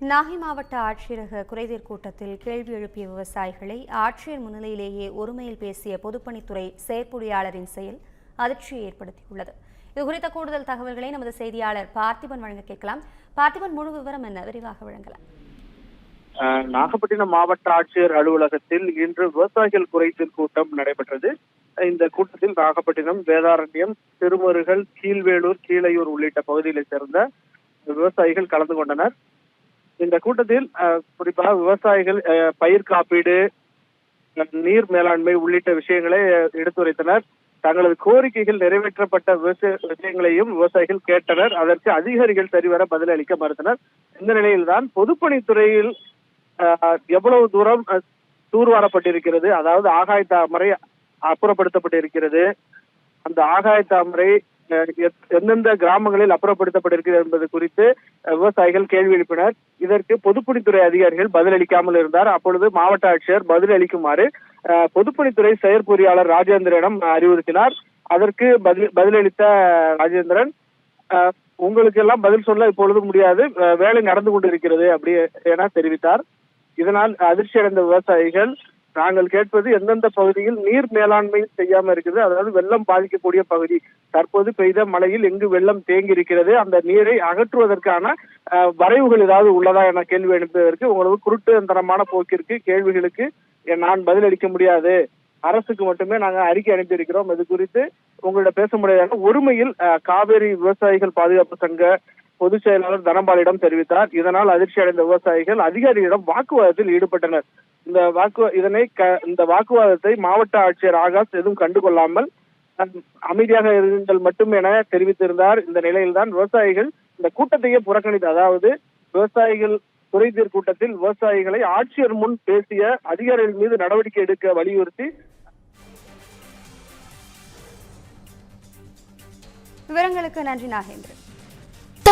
நாகை மாவட்ட ஆட்சியரக குறைதீர் கூட்டத்தில் கேள்வி எழுப்பிய விவசாயிகளை ஆட்சியர் முன்னிலையிலேயே ஒருமையில் பேசிய பொதுப்பணித்துறை செயற்பொறியாளரின் செயல் அதிர்ச்சியை ஏற்படுத்தியுள்ளது. இது குறித்த கூடுதல் தகவல்களை நமது செய்தியாளர் பார்த்திபன் வழங்க கேட்கலாம். பார்த்திபன் முழு விவரம் என்ன? விரிவாக வழங்கலாம் நாகப்பட்டினம் மாவட்ட ஆட்சியர் அலுவலகத்தில் இன்று விவசாயிகள் குறைதீர் கூட்டம் நடைபெற்றது. இந்த கூட்டத்தில் நாகப்பட்டினம் வேதாரண்யம் திருமருகல் கீழ்வேலூர் கீழையூர் உள்ளிட்ட பகுதிகளைச் சேர்ந்த விவசாயிகள் கலந்து கொண்டனர். இந்த கூட்டத்தில் அஹ், குறிப்பாக விவசாயிகள் அஹ், பயிர் காப்பீடு நீர் மேலாண்மை உள்ளிட்ட விஷயங்களை எடுத்துரைத்தனர். தங்களது கோரிக்கைகள் நிறைவேற்றப்பட்ட விவசாய விஷயங்களையும் விவசாயிகள் கேட்டனர். அதற்கு அதிகாரிகள் சரிவர பதிலளிக்க மறுத்தனர். இந்த நிலையில்தான் பொதுப்பணித்துறையில் எவ்வளவு தூரம் அஹ், தூர்வாரப்பட்டிருக்கிறது அதாவது ஆகாய தாமரை அப்புறப்படுத்தப்பட்டிருக்கிறது. அந்த ஆகாய தாமரை எந்தெந்த கிராமங்களில் அப்புறப்படுத்தப்பட்டிருக்கிறது என்பது குறித்து விவசாயிகள் கேள்வி எழுப்பினர். இதற்கு பொதுப்பணித்துறை அதிகாரிகள் பதிலளிக்காமல் இருந்தார். அப்பொழுது மாவட்ட ஆட்சியர் பதிலளிக்குமாறு அஹ், பொதுப்பணித்துறை செயற்பொறியாளர் ராஜேந்திரனிடம் அறிவுறுத்தினார். அதற்கு பதில் பதிலளித்த ராஜேந்திரன் உங்களுக்கு எல்லாம் பதில் சொல்ல இப்பொழுது முடியாது. வேலை நடந்து கொண்டிருக்கிறது அப்படி என தெரிவித்தார். இதனால் அதிர்ச்சி அடைந்த விவசாயிகள் நாங்கள் கேட்பது எந்தெந்த பகுதியில் நீர் மேலாண்மை செய்யாம இருக்குது? அதாவது வெள்ளம் பாதிக்கக்கூடிய பகுதி. தற்போது பெய்த மழையில் எங்கு வெள்ளம் தேங்கி இருக்கிறது அந்த நீரை அகற்றுவதற்கான அஹ், வரைவுகள் ஏதாவது உள்ளதா என கேள்வி எழுப்பதற்கு உங்களது குருட்டுத்தனமான போக்கிற்கு கேள்விகளுக்கு நான் பதிலளிக்க முடியாது. அரசுக்கு மட்டுமே நாங்கள் அறிக்கை அனுப்பியிருக்கிறோம். இது குறித்து உங்களிட பேச முடியாத ஒருமையில் காவேரி விவசாயிகள் பாதுகாப்பு சங்க பொதுச் செயலாளர் தனபாலிடம் தெரிவித்தார். இதனால் அதிர்ச்சி அடைந்த விவசாயிகள் அதிகாரிகளிடம் வாக்குவாதத்தில் ஈடுபட்டனர். இந்த வாக்கு இதனை க- இந்த வாக்குவாதத்தை மாவட்ட ஆட்சியர் ஆகாஷ் எதுவும் கண்டுகொள்ளாமல் அமைதியாக இருங்கள் மட்டும் என தெரிவித்திருந்தார். இந்த நிலையில்தான் விவசாயிகள் இந்த கூட்டத்தையே புறக்கணித்து அதாவது விவசாயிகள் குறைதீர் கூட்டத்தில் விவசாயிகளை ஆட்சியர் முன் பேசிய அதிகாரிகள் மீது நடவடிக்கை எடுக்க வலியுறுத்தி விவரங்களுக்கு நன்றி நாகேந்திரன்.